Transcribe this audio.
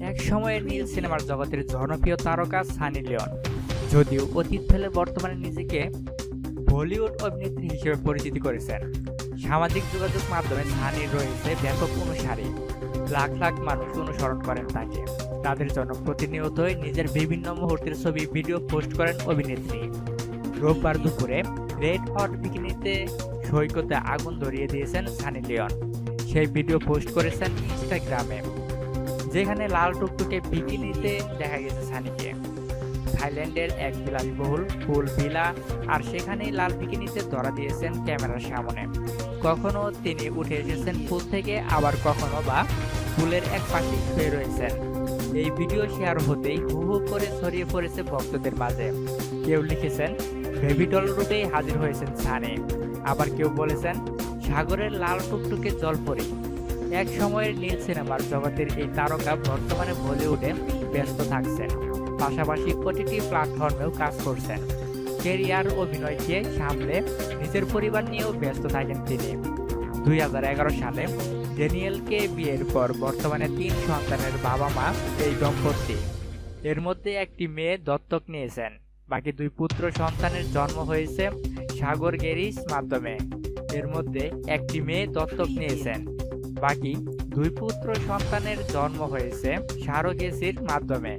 এক সময়ের নীল সিনেমার জগতের জনপ্রিয় তারকা সানি লিওন। যদিও অতীত ফেলে বর্তমানে নিজেকে বলিউড অভিনেত্রী হিসেবে পরিচিতি করেছেন। সামাজিক যোগাযোগ মাধ্যমে সানির রয়েছে ব্যাপক অনুসারী। লাখ লাখ মানুষ অনুসরণ করেন তাকে। তাদের জন্য প্রতিনিয়তই নিজের বিভিন্ন মুহূর্তের ছবি, ভিডিও পোস্ট করেন অভিনেত্রী। রোববার দুপুরে রেড হট বিকিনিতে সৈকতে আগুন ধরিয়ে দিয়েছেন সানি লিওন। সেই ভিডিও পোস্ট করেছেন ইনস্টাগ্রামে। যেখানে লাল টুকটুকে বিকিনিতে দেখা গেছে সানিকে। থাইল্যান্ডের এক বিলাসবহুল ফুল ভিলা, আর সেখানেই লাল বিকিনিতে ধরা দিয়েছেন ক্যামেরার সামনে। কখনো তিনি উঠে এসেছেন ফুল থেকে, আবার কখনো বা ফুলের এক পাশে শুয়ে রয়েছেন। এই ভিডিও শেয়ার হতেই হু হু করে ছড়িয়ে পড়েছে ভক্তদের মাঝে। কেউ লিখেছেন বেবিডল রূপেই হাজির হয়েছেন সানি। আবার কেউ বলেছেন, সাগরের লাল টুকটুকে জলপরি এক সময়ের নীল সিনেমার জগতের এই তারকা বর্তমানে বলিউডে ব্যস্ত থাকছেন। পাশাপাশি প্রতিটি প্ল্যাটফর্মেও কাজ করছেন। কেরিয়ার অভিনয়কে সামলে নিজের পরিবার নিয়েও ব্যস্ত থাকেন তিনি। দুই হাজার এগারো সালে ড্যানিয়েলকে বিয়ের পর বর্তমানে তিন সন্তানের বাবা মা এই দম্পতি। এর মধ্যে একটি মেয়ে দত্তক নিয়েছেন। বাকি দুই পুত্র সন্তানের জন্ম হয়েছে সাগর গেরিস মাধ্যমে। এর মধ্যে একটি মেয়ে দত্তক নিয়েছেন। বাকি দুই পুত্র সন্তানের জন্ম হয়েছে সারোগেসির মাধ্যমে।